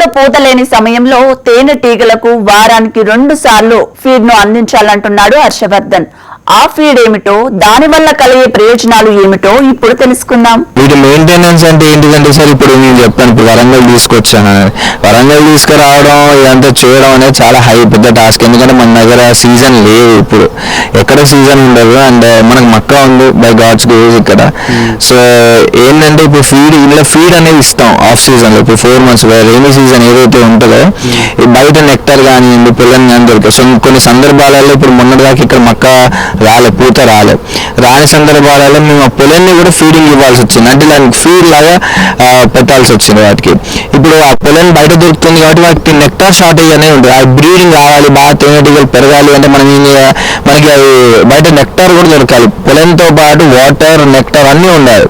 పూలు పూతలేని సమయంలో తేనెటీగలకు వారానికి రెండు సార్లు ఫీడ్ను అందించాలంటున్నాడు హర్షవర్ధన్. ఆ ఫీడ్ ఏమిటో దానివల్ల కలిగే ప్రయోజనాలు ఏమిటో ఇప్పుడు తెలుసుకుందాం. వీటి మెయింటెనెన్స్ అంటే ఏంటిదంటే సార్ ఇప్పుడు నేను చెప్పాను ఇప్పుడు వరంగల్ తీసుకొచ్చాను. వరంగల్ తీసుకురావడం ఇదంతా చేయడం అనేది చాలా హై పెద్ద టాస్క్ ఎందుకంటే మన దగ్గర సీజన్ లేదు ఇప్పుడు. ఎక్కడ సీజన్ ఉండదు అండ్ మనకు మక్క ఉంది బై గాడ్స్ గ్రేజ్ ఇక్కడ. సో ఏంటంటే ఇప్పుడు ఫీడ్ ఇలా ఫీడ్ అనేది ఇస్తాం ఆఫ్ సీజన్లో. ఇప్పుడు ఫోర్ మంత్స్ రైనీ సీజన్ ఏదైతే ఉంటుందో బయట నెక్టర్ కానివ్వండి పిల్లలు కానీ దొరికాయి సో కొన్ని సందర్భాలలో ఇప్పుడు మొన్నటిదాకా ఇక్కడ మక్క రాలే పూత రాలే. రాని సందర్భాలలో మేము ఆ పొలాన్ని కూడా ఫీడింగ్ ఇవ్వాల్సి వచ్చింది. అంటే దానికి ఫీడ్ లాగా పెట్టాల్సి వచ్చింది వాటికి. ఇప్పుడు ఆ పొలం బయట దొరుకుతుంది కాబట్టి వాటికి నెక్టార్ షార్టేజ్ అనేది ఉంటుంది ఆ బ్రీడింగ్ రావాలి బాగా తేనెటీగలు పెరగాలి అంటే మనం ఏం చేయాలి? మనకి అది బయట నెక్టార్ కూడా దొరకాలి. పొలంతో పాటు వాటర్ నెక్టార్ అన్నీ ఉండాలి.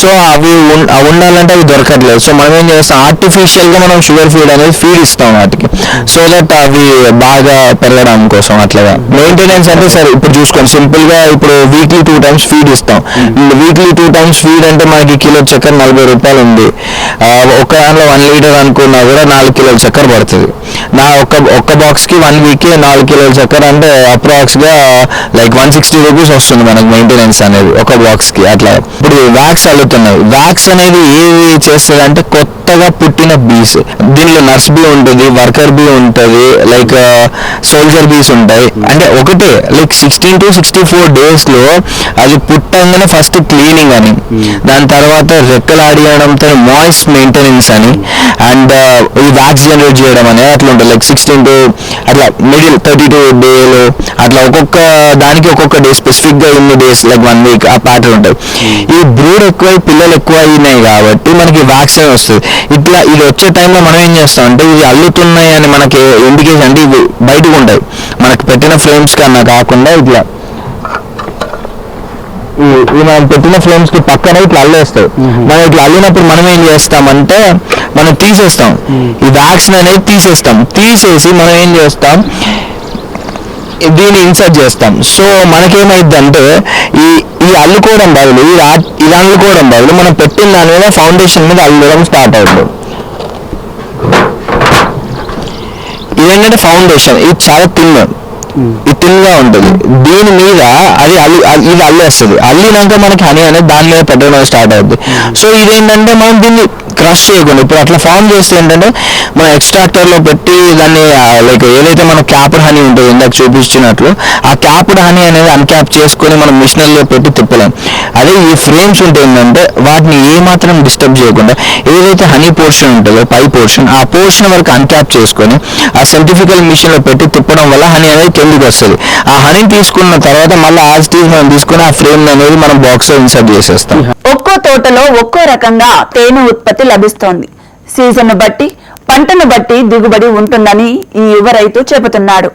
సో అవి అవి ఉండాలంటే అవి దొరకట్లేదు. సో మనం ఏం చేస్తాం? ఆర్టిఫిషియల్గా మనం షుగర్ ఫీడ్ అనేది ఫీడ్ ఇస్తాం వాటికి. సో దట్ అవి బాగా పెరగడం కోసం అట్లాగా. మెయింటెనెన్స్ అంటే సరే ఇప్పుడు చూసుకోండి. సింపుల్గా ఇప్పుడు వీక్లీ టూ టైమ్స్ ఫీడ్ ఇస్తాం. వీక్లీ టూ టైమ్స్ ఫీడ్ అంటే మనకి కిలో చక్కెర నలభై రూపాయలు ఉంది. ఆ, ఒక దాంట్లో వన్ లీటర్ అనుకున్నా కూడా నాలుగు కిలోల చక్కెర పడుతుంది. నా ఒక్క ఒక్క బాక్స్కి వన్ వీక్ నాలుగు కిలోల చక్కెర అంటే అప్రాక్స్గా లైక్ వన్ సిక్స్టీ రూపీస్ వస్తుంది మనకు మెయింటెనెన్స్ అనేది ఒక బాక్స్కి అట్లా. ఇప్పుడు వ్యాక్స్ అవుతున్నాయి వ్యాక్స్ అనేది ఏది చేస్తుంది అంటే కొత్తగా పుట్టిన బీస్ దీనిలో నర్స్ బీ ఉంటుంది వర్కర్ బీ ఉంటుంది లైక్ సోల్జర్ బీస్ ఉంటాయి. అంటే ఒకటే like sixteen to sixty four డేస్లో అది పుట్టంగానే ఫస్ట్ క్లీనింగ్ అని. దాని తర్వాత రెక్కలు ఆడియడంతో మాయిస్ట్ మెయింటెనెన్స్ అని. అండ్ ఈ వ్యాక్స్ జనరేట్ చేయడం అనేది అట్లా ఉంటుంది. లైక్ సిక్స్టీన్ టు అట్లా మిడిల్ థర్టీ టూ డేలు అట్లా ఒక్కొక్క దానికి ఒక్కొక్క డే స్పెసిఫిక్గా ఇన్ని డేస్ లైక్ వన్ వీక్ ఆ ప్యాటర్న్ ఉంటుంది. ఈ బ్రూడ్ ఎక్కువై పిల్లలు ఎక్కువ అయినాయి కాబట్టి మనకి వ్యాక్సిన్ వస్తుంది. ఇట్లా ఇది వచ్చే టైంలో మనం ఏం చేస్తాం అంటే ఇది అల్లుతున్నాయి అని మనకి ఇండికేషన్ అంటే ఇవి బయటకు ఉంటాయి మనకి పెట్టిన ఫ్రేమ్స్ కన్నా కాకుండా ఇట్లా. ఈ మనం పెట్టిన ఫ్రేమ్స్కి పక్కన ఇట్లా అల్లేస్తాయి. మనం ఇట్లా అల్లినప్పుడు మనం ఏం చేస్తామంటే మనం తీసేస్తాం. ఈ వ్యాక్సిన్ అనేది తీసేస్తాం. తీసేసి మనం ఏం చేస్తాం? దీన్ని ఇన్సర్ట్ చేస్తాం. సో మనకేమైంది అంటే ఈ ఈ అల్లుకోవడం బదులు ఈ ఇది అల్లుకోవడం బదులు మనం పెట్టిన దాని మీద ఫౌండేషన్ మీద అల్లడం స్టార్ట్ అవుతుంది ఇదేంటంటే ఫౌండేషన్ ఇది చాలా తిన్ ఇది తిన్గా ఉంటుంది. దీని మీద అది అల్లి అల్- ఇది అల్లేస్తుంది. అల్లినాక మనకి హనీ అనేది దాని మీద పెట్టడం స్టార్ట్ అవుతుంది సో ఇదేంటంటే మనం దీన్ని క్రష్ చేయకుండా. ఇప్పుడు అట్లా ఫామ్ చేస్తే ఏంటంటే మన ఎక్స్ట్రాక్టర్లో పెట్టి దాన్ని లైక్ ఏదైతే మన క్యాప్డ్ హనీ ఉంటుందో ఇందాక చూపించినట్లు ఆ క్యాప్డ్ హనీ అనేది అన్క్యాప్ చేసుకొని మనం మిషనరీలో పెట్టి తిప్పలేం. అదే ఈ ఫ్రేమ్స్ ఉంటే ఏంటంటే వాటిని ఏమాత్రం డిస్టర్బ్ చేయకుండా ఏదైతే హనీ పోర్షన్ ఉంటుందో పై పోర్షన్ ఆ పోర్షన్ వరకు అన్క్యాప్ చేసుకొని ఆ సెంటిఫికల్ మిషన్లో పెట్టి తిప్పడం వల్ల హనీ అనేది కిందికి వస్తుంది. ఆ హనీ తీసుకున్న తర్వాత మళ్ళీ యాజ్ టీజ్ మనం తీసుకొని ఆ ఫ్రేమ్ అనేది మనం బాక్స్లో ఇన్సర్ట్ చేసేస్తాం. ఒక్కో తోటలో ఒక్కో రకంగా తేనె ఉత్పత్తి లభిస్తోంది. సీజన్ బట్టి పంటను బట్టి దిగుబడి ఉంటుందని ఈ యువ రైతు చెబుతున్నాడు.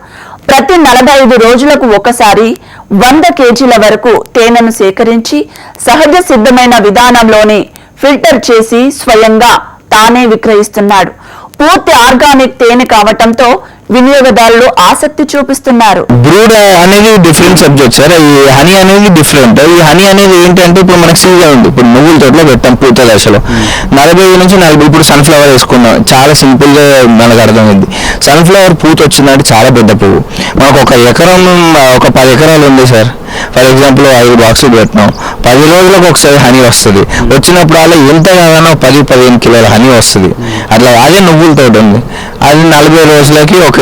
ప్రతి నలభై ఐదు రోజులకు ఒకసారి వంద కేజీల వరకు తేనెను సేకరించి సహజ సిద్ధమైన విధానంలోనే ఫిల్టర్ చేసి స్వయంగా తానే విక్రయిస్తున్నాడు. పూర్తి ఆర్గానిక్ తేనె కావటంతో వినియోగదారులు ఆసక్తి చూపిస్తున్నారు. బ్రూడ్ అనేది డిఫరెంట్ సబ్జెక్ట్ సార్ ఈ హనీ అనేది డిఫరెంట్ ఈ హనీ అనేది ఏంటంటే ఇప్పుడు మనకి సీజన్ ఉంది. ఇప్పుడు నువ్వుల తోటలో పెట్టాం పూత దశలో. నలభై ఐదు నుంచి నలభై ఇప్పుడు సన్ఫ్లవర్ వేసుకున్నాం. చాలా సింపుల్గా మనకు అర్థమైంది. సన్ఫ్లవర్ పూత వచ్చిందంటే చాలా పెద్ద పువ్వు. మనకు ఒక ఎకరం ఒక పది ఎకరాలు ఉంది సార్ ఫర్ ఎగ్జాంపుల్ ఐదు బాక్సులు పెట్టినాం. పది రోజులకు ఒకసారి హనీ వస్తుంది. వచ్చినప్పుడు అలా ఎంత కాదన్నా పది పదిహేను కిలోల హనీ వస్తుంది. అట్లా అదే నువ్వుల తోట ఉంది. అది నలభై రోజులకి ఒక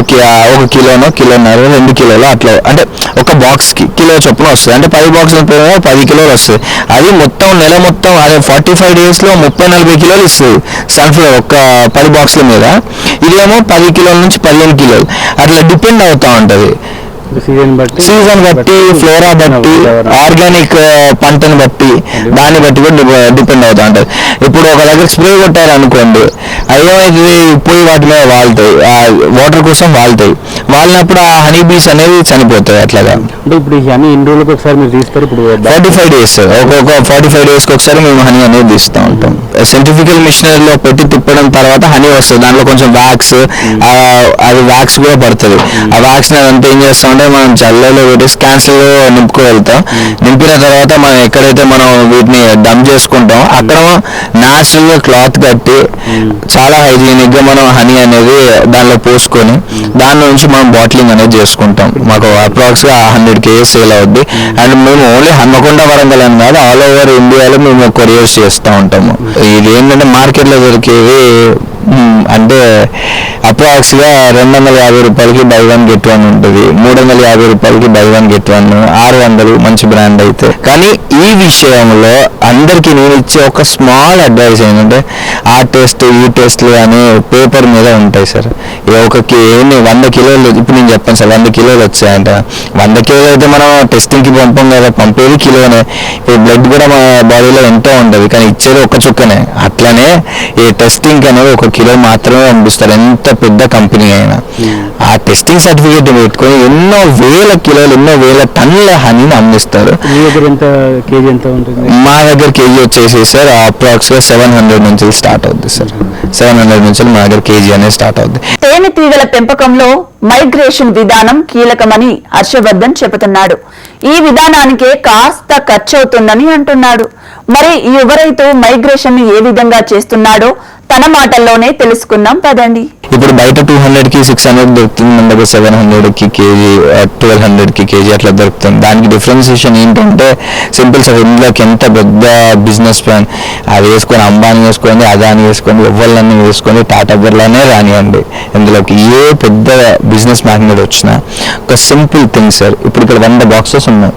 ఒక కిలోనో కిలోన్నర రెండు కిలోలు అట్లా అంటే ఒక బాక్స్కి కిలో చొప్పున వస్తుంది. అంటే పది బాక్సుల పేరు పది కిలోలు వస్తుంది. అది మొత్తం నెల మొత్తం అదే ఫార్టీ ఫైవ్ డేస్లో ముప్పై నలభై కిలోలు ఇస్తుంది సన్ఫ్లవర్ ఒక పది బాక్సుల మీద. ఇదేమో పది కిలోల నుంచి పదిహేను కిలోలు. అట్లా డిపెండ్ అవుతా ఉంటది. సీజన్ బట్టి సీజన్ బట్టి ఫ్లోరా బట్టి ఆర్గానిక్ పంటను బట్టి దాన్ని బట్టి కూడా డిపెండ్ అవుతా ఉంటది. ఇప్పుడు ఒక దగ్గర స్ప్రే కొట్టారు అనుకోండి అయ్యో ఇది పోయి వాటి మీద వాళ్తాయి వాటర్ కోసం వాళ్తాయి. వాలినప్పుడు ఆ హనీ బీస్ అనేవి చనిపోతాయి అట్లాగా. అంటే ఇప్పుడు ఈ హనీ ఎన్ని రోజులకు ఒకసారి మీరు తీస్తారు? ఇప్పుడు ఫార్టీ ఫైవ్ డేస్ ఒక్కొక్క ఫార్టీ ఫైవ్ డేస్కి ఒకసారి మేము హనీ అనేది తీస్తూ ఉంటాం. సెంటిఫికల్ మిషనరీలో పెట్టి తిప్పడం తర్వాత హనీ వస్తుంది. దాంట్లో కొంచెం వ్యాక్స్ అది వ్యాక్స్ కూడా పడుతుంది. ఆ వ్యాక్స్ అంతా ఏం చేస్తామంటే మనం జల్లలో పెట్టి స్కాన్స్లో నింపుకు వెళ్తాం. నింపిన తర్వాత మనం ఎక్కడైతే మనం వీటిని డంప్ చేసుకుంటాం అక్కడ న్యాచురల్గా క్లాత్ కట్టి చాలా హైజీనిక్గా మనం హనీ అనేది దానిలో పోసుకొని దాని నుంచి మనం బాటిలింగ్ అనేది చేసుకుంటాం. మాకు అప్రాక్స్గా హండ్రెడ్ కేజెస్ సేల్ అవుద్ది. అండ్ మేము ఓన్లీ హన్మకొండ వరంగల్ అని కాదు ఆల్ ఓవర్ ఇండియాలో మేము కొరియర్స్ చేస్తూ ఉంటాము. ఇది ఏంటంటే మార్కెట్లో దొరికేవి అంటే అప్రాక్స్గా రెండు వందల యాభై రూపాయలకి బై వన్ గెట్ వన్ ఉంటుంది. మూడు వందల యాభై రూపాయలకి బై వన్ గెట్ వన్ ఆరు వందలు మంచి బ్రాండ్ అయితే. కానీ ఈ విషయంలో అందరికీ నేను ఇచ్చే ఒక స్మాల్ అడ్వైస్ ఏంటంటే ఆ టెస్ట్ ఈ టెస్ట్లు అని పేపర్ మీద ఉంటాయి సార్. ఏ ఒక ఏమి వంద కిలోలు ఇప్పుడు నేను చెప్పాను సార్ వంద కిలోలు వచ్చాయంట. వంద కిలోలు అయితే మనం టెస్టింగ్కి పంపం కదా పంపేది కిలోనే. ఇప్పుడు బ్లడ్ కూడా మన బాడీలో ఎంతో ఉంటుంది కానీ ఇచ్చేది ఒక చుక్కనే. అట్లనే ఈ టెస్టింగ్ అనేది ఒక కిలో మాత్రమే పంపిస్తారు. ఎంత పెద్ద కంపెనీ అయినా. ఆ టెస్టింగ్ సర్టిఫికేట్ పెట్టుకొని ఎన్నో వేల కిలోలు ఎన్నో వేల టన్నుల హనీని అందిస్తారు. మీ దగ్గర ఎంత కేజీ ఎంత ఉంటుంది? మా దగ్గర కేజీ వచ్చేసి సార్ అప్రాక్స్గా సెవెన్ హండ్రెడ్ నుంచి స్టార్ట్ అవుద్ది సార్. సెవెన్ హండ్రెడ్ నుంచి మా దగ్గర కేజీ అనేది స్టార్ట్ అవుద్ది. తేనెటీగల పెంపకంలో మైగ్రేషన్ విధానం కీలకమని హర్షవర్ధన్ చెబుతున్నాడు. ఈ విధానానికే కాస్త ఖర్చవుతుందని అంటున్నాడు. మరి ఈ యువ రైతు మైగ్రేషన్ని ఏ విధంగా చేస్తున్నాడో తన మాటల్లోనే తెలుసుకుందాం. పదండి. ఇప్పుడు బయట టూ హండ్రెడ్కి సిక్స్ హండ్రెడ్ దొరుకుతుంది. మన దగ్గర సెవెన్ హండ్రెడ్కి కేజీ ట్వెల్వ్ హండ్రెడ్కి కేజీ అట్లా దొరుకుతుంది. దానికి డిఫరెన్సియేషన్ ఏంటంటే సింపుల్ సార్ ఇందులోకి ఎంత పెద్ద బిజినెస్ ప్లాన్ అది వేసుకొని అంబానీ వేసుకొని అదాని వేసుకొని ఎవరిని వేసుకొని టాటా బిర్లానే రానివ్వండి. ఇందులోకి ఏ పెద్ద బిజినెస్ మ్యాగ్నెట్ వచ్చినా ఒక సింపుల్ థింగ్ సార్ ఇప్పుడు ఇక్కడ వంద బాక్సెస్ ఉన్నాయి.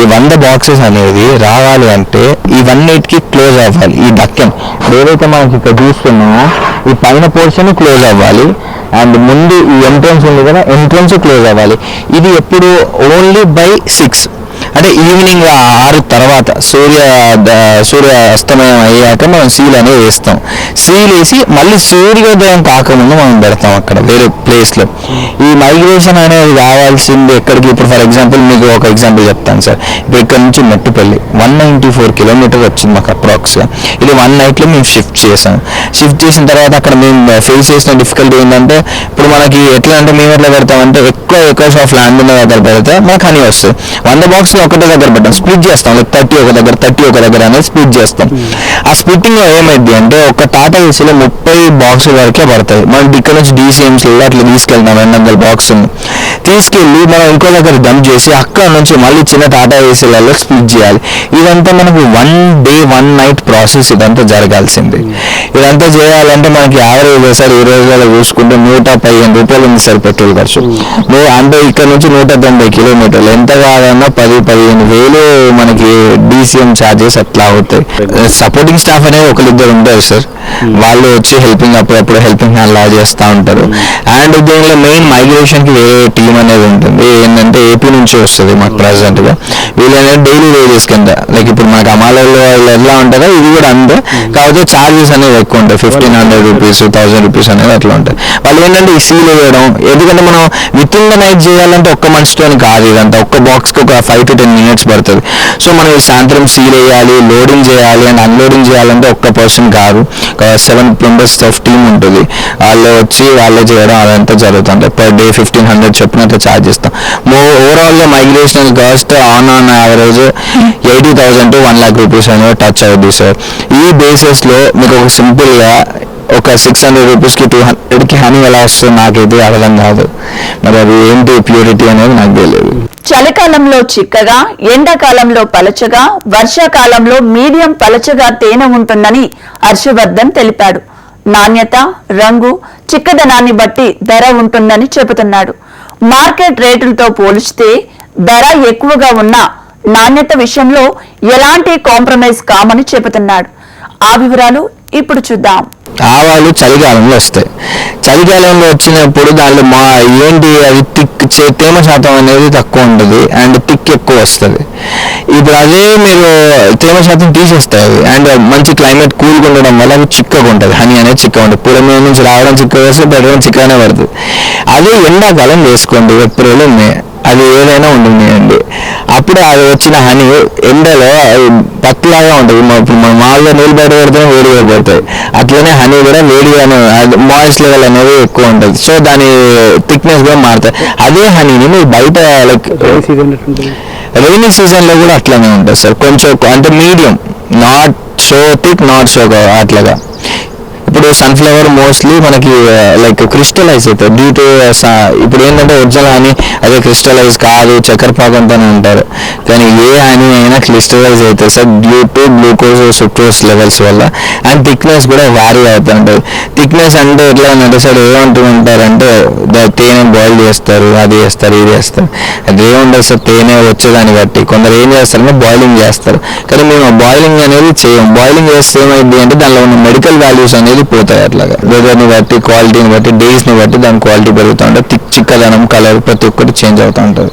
ఈ వంద బాక్సెస్ అనేది రావాలి అంటే ఈ వన్ ఎయిట్కి క్లోజ్ అవ్వాలి. ఈ దక్కన్. ఏదైతే మనకి ఇక్కడ చూస్తున్నామో ఈ పైన పోర్షన్ క్లోజ్ అవ్వాలి. అండ్ ముందు ఈ ఎంట్రన్స్ ఉంది కదా ఎంట్రన్స్ క్లోజ్ అవ్వాలి. ఇది ఎప్పుడు? ఓన్లీ బై సిక్స్ అంటే ఈవినింగ్ ఆరు తర్వాత సూర్య సూర్య అస్తమయం అయ్యాక మనం సీల్ అనేది వేస్తాం. సీల్ మళ్ళీ సూర్యోదయం కాకముందు మనం పెడతాం అక్కడ వేరే ప్లేస్లో ఈ మైగ్రేషన్ అనేది కావాల్సింది ఎక్కడికి? ఇప్పుడు ఫర్ ఎగ్జాంపుల్ మీకు ఒక ఎగ్జాంపుల్ చెప్తాను సార్. ఇప్పుడు ఇక్కడ నుంచి Metpally one ninety four kilometer వచ్చింది మాకు అప్రాక్స్గా ఇది వన్ నైట్లో మేము షిఫ్ట్ చేసాం. షిఫ్ట్ చేసిన తర్వాత అక్కడ మేము uh, ఫేస్ చేసిన డిఫికల్టీ ఏంటంటే ఇప్పుడు మనకి ఎట్లా అంటే మేము ఎట్లా పెడతామంటే ఎక్కువ ఎక్కువ ఆఫ్ ల్యాండ్ ఉన్న దగ్గర పెడితే మనకు హనీ వస్తుంది. వంద బాక్స్ ఒకటే దగ్గర పెట్టాం. స్ప్లిట్ చేస్తాం. థర్టీ ఒక దగ్గర థర్టీ ఒక దగ్గర అనేది స్ప్లిట్ చేస్తాం. ఆ స్ప్లిట్టింగ్లో ఏమైంది అంటే ఒక ఏసీలో ముప్పై బాక్స్ వరకే పడతాయి. మనం ఇక్కడ నుంచి DCMs లో అట్లా తీసుకెళ్తాం రెండు వందల బాక్స్ తీసుకెళ్ళి మనం ఇంకో దగ్గర డంప్ చేసి అక్కడ నుంచి మళ్ళీ చిన్న టాటా ఏసీలలో స్ప్లిట్ చేయాలి. ఇదంతా మనకు one day one night process ఇదంతా జరగాల్సింది. ఇదంతా చేయాలంటే మనకి యావరేజ్ సార్ ఈ రోజులలో చూసుకుంటే నూట పదిహేను రూపాయలు ఉంది సార్ పెట్రోల్ ఖర్చు. అంటే ఇక్కడ నుంచి నూట తొంభై కిలోమీటర్లు. ఎంత కాదన్నా పది పదిహేను వేలు మనకి డీసీఎం ఛార్జెస్ అట్లా అవుతాయి. సపోర్టింగ్ స్టాఫ్ అనేది ఒకరిద్దరు ఉంటారు సార్. వాళ్ళు వచ్చి హెల్పింగ్ అప్పుడప్పుడు హెల్పింగ్ హ్యాండ్ లా చేస్తూ ఉంటారు. అండ్ దీనిలో మెయిన్ మైగ్రేషన్కి ఏ వేరే టీం అనేది ఉంటుంది. ఏంటంటే ఏపీ నుంచి వస్తుంది మాకు ప్రజెంట్గా వీళ్ళనే వీళ్ళు అనేది డైలీ వేజెస్ కింద. లైక్ ఇప్పుడు మనకి అమాలలో వాళ్ళు ఎలా ఉంటుందో ఇది కూడా అంతే. కాకపోతే చార్జెస్ అనేవి ఎక్కువ ఉంటాయి. Fifteen hundred rupees thousand rupees అనేది అట్లా ఉంటాయి. వాళ్ళు ఏంటంటే ఈ సీల్ వేయడం. ఎందుకంటే మనం విత్ ఇన్ ద నైట్ చేయాలంటే ఒక్క మనిషితో కాదు ఇదంతా. ఒక్క బాక్స్కి ఒక ఫైవ్ టు టెన్ మినిట్స్ పడుతుంది. సో మనం ఈ సాయంత్రం సీల్ వేయాలి లోడింగ్ చేయాలి అండ్ అన్లోడింగ్ చేయాలంటే ఒక్క పర్సన్ కాదు. సెవెన్ మెంబర్స్ ఆఫ్ టీమ్ ఉంటుంది. వాళ్ళు వచ్చి వాళ్ళే చేయడం అదంతా జరుగుతుంది. పర్ డే ఫిఫ్టీన్ హండ్రెడ్ చొప్పున అట్లా ఛార్జ్ చేస్తాం మో overall migration cost on on average eighty thousand to one lakh rupees అనేది టచ్ అవుద్ది సార్ ఈ బేసిస్లో మీకు ఒక సింపుల్గా ఒక సిక్స్ హండ్రెడ్ రూపీస్కి టూ హండ్రెడ్కి హనీ ఎలా వస్తుంది నాకైతే అర్థం కాదు. మరి అది ఏంటి ప్యూరిటీ అనేది నాకు తెలియదు. చలికాలంలో చిక్కగా ఎండాకాలంలో పలచగా వర్షాకాలంలో మీడియం పలచగా తేనె ఉంటుందని హర్షవర్ధన్ తెలిపాడు. నాణ్యత రంగు చిక్కదనాన్ని బట్టి ధర ఉంటుందని చెబుతున్నాడు. మార్కెట్ రేటులతో పోల్చితే ధర ఎక్కువగా ఉన్న నాణ్యత విషయంలో ఎలాంటి కాంప్రమైజ్ కామని చెబుతున్నాడు. ఆ వివరాలు ఇప్పుడు చూద్దాం. ఆవాలు చలికాలంలో వస్తాయి. చలికాలంలో వచ్చినప్పుడు దాంట్లో మా ఏంటి అది తిక్ చే- తేమ శాతం అనేది తక్కువ ఉంటుంది అండ్ తిక్ ఎక్కువ వస్తుంది. ఇప్పుడు అదే మీరు తేమ శాతం తీసేస్తాయి అవి అండ్ మంచి క్లైమేట్ కూల్గా ఉండడం వల్ల అవి చిక్కగా ఉంటుంది. హనీ అనేది చిక్కగా ఉంటుంది. పూల మీద నుంచి రావడం చిక్కగా వస్తే పెట్టడం చిక్కగానే పడుతుంది. అదే ఎండాకాలం వేసుకోండి. ఏప్రిల్ మే అది ఏదైనా ఉంటుంది. అప్పుడు అది వచ్చిన హనీ ఎండలో పత్తిలాగా ఉంటుంది. మ- ఇప్పుడు మనం మామూలుగా నీళ్ళు బయట పెడితేనే వేడిగా పోతాయి అట్లనే హనీ కూడా వేడిగానే మాయిస్ లెవెల్ అనేది ఎక్కువ ఉంటుంది. సో దాని థిక్నెస్ కూడా మారుతాయి. అదే హనీని మీరు బయట లైక్ సీజన్ ఎట్లుంటుంది? రైనీ సీజన్లో కూడా అట్లనే ఉంటుంది సార్ కొంచెం అంటే medium not so thick not so అట్లాగా. ఇప్పుడు సన్ఫ్లవర్ మోస్ట్లీ మనకి లైక్ క్రిస్టలైజ్ అవుతుంది డ్యూ టు ఇప్పుడు ఏంటంటే ఒరిజినల్ అని అదే క్రిస్టలైజ్ కాదు చక్కెర పాకంతో అంటారు. కానీ ఏ హాని అయినా క్రిస్టలైజ్ అవుతుంది sir due to glucose sucrose levels వల్ల. అండ్ థిక్నెస్ కూడా వ్యారీ అవుతుంటుంది థిక్నెస్ అంటే ఎట్లా అంటే సార్ ఏమంటూ ఉంటారంటే తేనె బాయిల్ చేస్తారు అది చేస్తారు ఇది చేస్తారు. అది ఏముండదు సార్ తేనె వచ్చేదాన్ని బట్టి. కొందరు ఏం చేస్తారంటే బాయిలింగ్ చేస్తారు. కానీ మేము బాయిలింగ్ అనేది చేయం. బాయిలింగ్ చేస్తే ఏమైంది అంటే దానిలో ఉన్న మెడికల్ వాల్యూస్ అనేది పోతాయి అట్లాగా. వెదర్ని బట్టి క్వాలిటీని బట్టి డేస్ని బట్టి దాని క్వాలిటీ పెరుగుతూ ఉంటుంది. థిక్ చిక్కదనం కలర్ ప్రతి ఒక్కటి చేంజ్ అవుతూ ఉంటుంది.